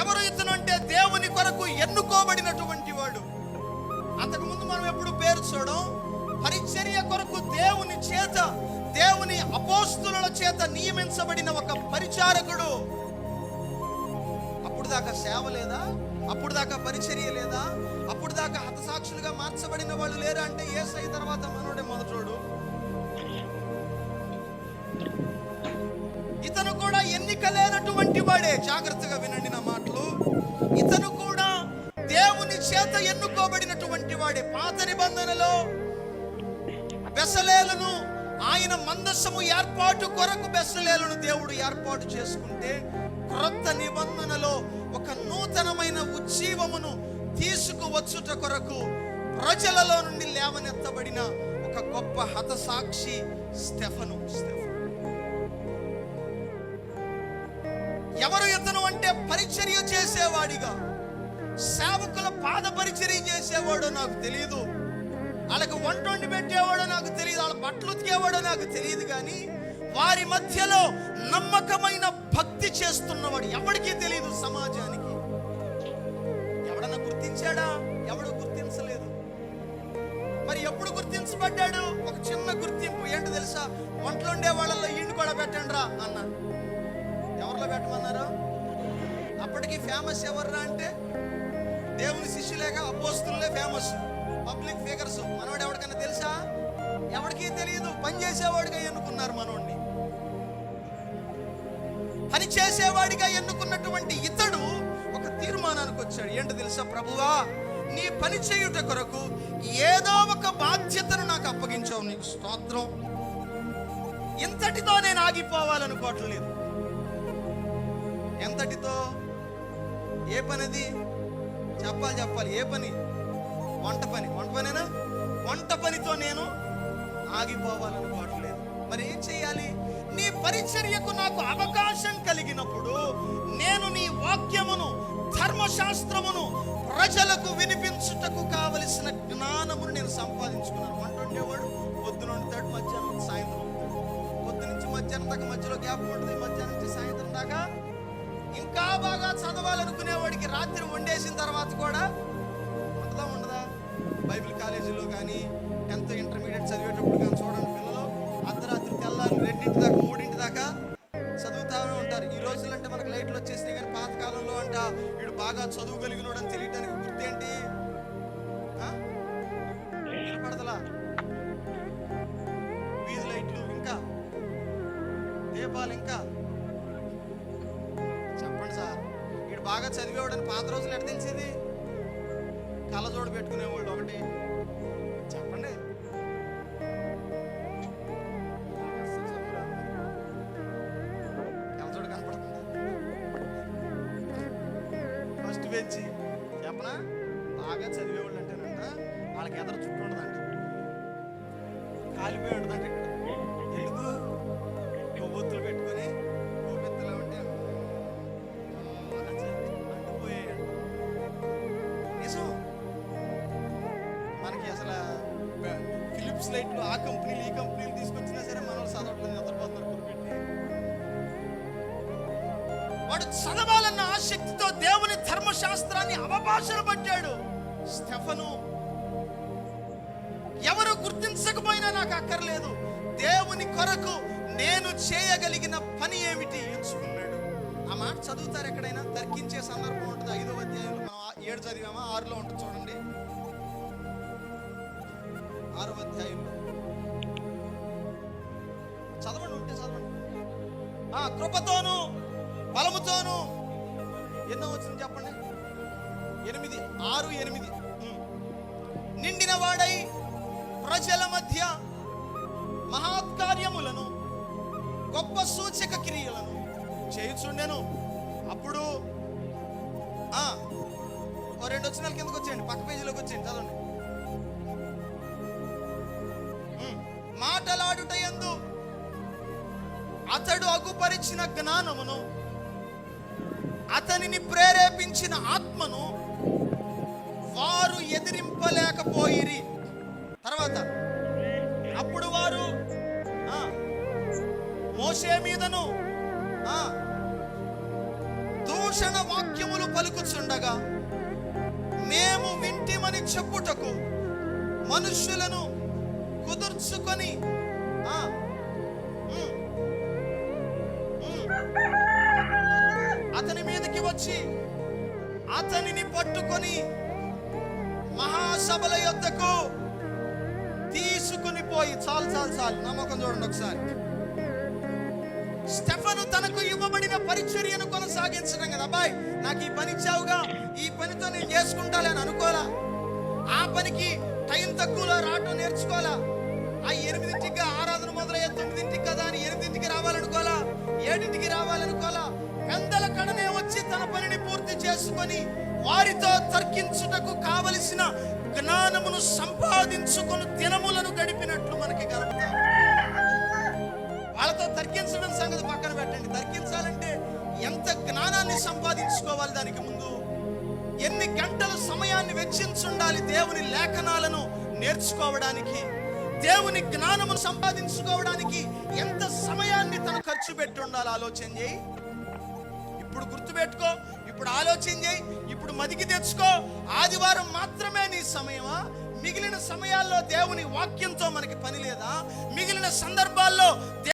ఎవరు ఇతను అంటే దేవుని కొరకు ఎన్నుకోబడినటువంటి వాడు? అంతకుముందు మనం ఎప్పుడు పేరు చూడం పరిచర్య కొరకు దేవుని చేత దేవుని అపోస్తుల చేత నియమించబడిన ఒక పరిచారకుడు. అప్పుడు దాకా సేవ లేదా? అప్పుడు దాకా పరిచర్య లేదా? అప్పుడు దాకా హతసాక్షులుగా మార్చబడిన వాళ్ళు లేరా అంటే ఏసై తర్వాత మనోడే మొదటోడు. ఇతను కూడా ఎన్నిక లేనటువంటి వాడే. జాగ్రత్తగా వినండి నా మాట. చేత ఎన్నుకోబడినటువంటి వాడే పాత నిబంధనలో బెసలేలను ఆయన మందస్సము ఏర్పాటు కొరకు బెసలేలను దేవుడు ఏర్పాటు చేసుకుంటే క్రొత్త నిబంధనలో ఒక నూతనమైన ఉజ్జీవమును తీసుకువచ్చుట కొరకు ప్రజలలో నుండి లేవనెత్తబడిన ఒక గొప్ప హతసాక్షి స్టెఫను. స్టెఫను. ఎవరు ఇతను అంటే పరిచర్య చేసేవాడిగా? సేవకుల పాద పరిచర్య చేసేవాడో నాకు తెలియదు వాళ్ళకి వంట వండి పెట్టేవాడో నాకు తెలియదు వాళ్ళ బట్టలు ఉతికేవాడో నాకు తెలియదు కానీ వారి మధ్యలో నమ్మకమైన భక్తి చేస్తున్నవాడు ఎవరికీ తెలియదు సమాజానికి. ఎవడన్నా గుర్తించాడా? ఎవడు గుర్తించలేదు. మరి ఎప్పుడు గుర్తించబడ్డాడు? ఒక చిన్న గుర్తింపు. ఏంటో తెలుసా? వంటలు ఉండే వాళ్ళలో ఈయన కూడా పెట్టండి రా అన్న. ఎవరిలో పెట్టమన్నారు? అప్పటికి ఫేమస్ ఎవర్రా అంటే దేవుని శిష్యులేగా అపోస్తులే ఫేమస్ పబ్లిక్ ఫిగర్స్ మనవాడు ఎవరికైనా తెలుసా? ఎవరికీ తెలియదు. పని చేసేవాడిగా ఎన్నుకున్నారు మనోడిని. పని చేసేవాడిగా ఎన్నుకున్నటువంటి ఇతడు ఒక తీర్మానానికి వచ్చాడు. ఏంటో తెలుసా ప్రభువా? నీ పని చేయుట కొరకు ఏదో ఒక బాధ్యతను నాకు అప్పగించావు. నీకు స్తోత్రం. ఇంతటితో నేను ఆగిపోవాలనుకోవట్లేదు ఎంతటితో? ఏ పనిది? చెప్పాలి చెప్పాలి. ఏ పని? వంట పని. వంట పనేనా? వంట పనితో నేను ఆగిపోవాలనుకోవట్లేదు మరి ఏం చేయాలి? నీ పరిచర్యకు నాకు అవకాశం కలిగినప్పుడు నేను నీ వాక్యమును ధర్మశాస్త్రమును ప్రజలకు వినిపించుటకు కావలసిన జ్ఞానమును నేను సంపాదించుకున్నాను. వంట వండేవాడు పొద్దున వండుతాడు మధ్యాహ్నం సాయంత్రం పొద్దు నుంచి మధ్యాహ్నం దాకా మధ్యలో గ్యాప్ ఉంటుంది. మధ్యాహ్నం నుంచి సాయంత్రం దాకా ఇంకా బాగా చదవాలనుకునేవాడికి రాత్రి వండేసిన తర్వాత కూడా ఉండదా ఉండదా? బైబిల్ కాలేజీలో కానీ టెన్త్ ఇంటర్మీడియట్ చదివేటప్పుడు కానీ చూడండి పిల్లలు అర్ధరాత్రి తెల్లారు రెండింటి దాకా మూడింటి దాకా చదువుతానే ఉంటారు. ఈ రోజులు అంటే మనకు లైట్లు వచ్చేసినాయి కానీ పాతకాలంలో అంట వీడు బాగా చదువుగలిగినోడు తెలియడానికి తెలియటానికి గుర్తేంటి నిలబడదలా వీధి లైట్లు ఇంకా దీపాలు ఇంకా బాగా చదివేవాడని పాత రోజులు ఎట్ట తెలిసేది? కళ్ళజోడు పెట్టుకునేవాడు ఒకటి. చెప్పండి. కళ్ళజోడు కనపడుతుంది. ఫస్ట్ బెంచి చెప్పనా? బాగా చదివేవాళ్ళు అంటేనంట వాళ్ళకి ఎదురు చుట్టూ ఉండదంట. కాలిపోయి ఉంటుందంట ఇక్కడ. ఎందుకు? కొవ్వొత్తులు పెట్టుకొని ఫిలిప్స్ ఆ కంపెనీలు ఈ కంపెనీలు తీసుకొచ్చినా సరే మన వాళ్ళు చదవట్లేదు నిద్రపోతున్నారు వాడు చదవాలన్న ఆసక్తితో దేవుని ధర్మశాస్త్రాన్ని అవభాషణ పట్టాడు. స్టెఫను ఎవరు గుర్తించకపోయినా నాకు అక్కర్లేదు. దేవుని కొరకు నేను చేయగలిగిన పని ఏమిటి ఎంచుకున్నాడు. ఆ మాట చదువుతారు ఎక్కడైనా? తర్కించే సందర్భం ఉంటుంది? ఐదో అధ్యాయంలో మనం ఏడు చదివామా? ఆరులో ఉంటుంది చూడండి. ఆరో అధ్యాయంలో చదవండి ఉంటే చదవండి. ఆ కృపతోను బలముతోను ఎన్నో వచ్చింది చెప్పండి? ఎనిమిది ఆరు ఎనిమిది. నిండిన వాడై ప్రజల మధ్య మహాత్కార్యములను గొప్ప సూచక క్రియలను చేయుచుండెను. అప్పుడు ఆ ఓ రెండు వచ్చిన కిందకు వచ్చేయండి పక్క పేజీలోకి వచ్చేయండి చదవండి. మాటలాడుట అతడు అగుపరిచిన జ్ఞానమును అతనిని ప్రేరేపించిన ఆత్మను వారు ఎదిరింపలేకపోయిరి. తర్వాత అప్పుడు వారు మోసే మోషే మీదను దూషణ వాక్యములు పలుకుచుండగా మేము వింటిమని చెప్పుటకు మనుష్యులను కుదుర్చుకొని అతని మీదకి వచ్చి అతనిని పట్టుకొని మహాసభల యొద్దకు తీసుకుని పోయి. చాలు చాలు చాలు. నమ్మకం చూడండి ఒకసారి. స్టెఫను తనకు ఇవ్వబడిన పరిచర్యను కొనసాగించడం కదా అబ్బాయి. నాకు ఈ పని ఇచ్చావుగా. ఈ పనితో నేను చేసుకుంటాలని అనుకోవాలా? ఆ పనికి టైం తక్కువలో రావటం నేర్చుకోవాలా? చేసుకొని వారితో తర్కించుటకు కావలసిన జ్ఞానమును సంపాదించుకొని దినములను గడిపినట్లు మనకి కలుగుతాం వాళ్ళతో తర్కించడం సంగతి పక్కన పెట్టండి. తర్కించాలంటే ఎంత జ్ఞానాన్ని సంపాదించుకోవాలి దానికి ముందు? ఎన్ని గంటల సమయాన్ని వెచ్చించుండాలి దేవుని లేఖనాలను నేర్చుకోవడానికి? దేవుని జ్ఞానము సంపాదించుకోవడానికి ఎంత సమయాన్ని తను ఖర్చు పెట్టి ఉండాలి? ఆలోచన చేయి. ఇప్పుడు గుర్తుపెట్టుకో ఇప్పుడు ఆలోచన చేయి ఇప్పుడు మదికి తెచ్చుకో. ఆదివారం మాత్రమే నీ సమయమా? మిగిలిన సమయాల్లో దేవుని వాక్యంతో మనకి పని లేదా? మిగిలిన సందర్భాల్లో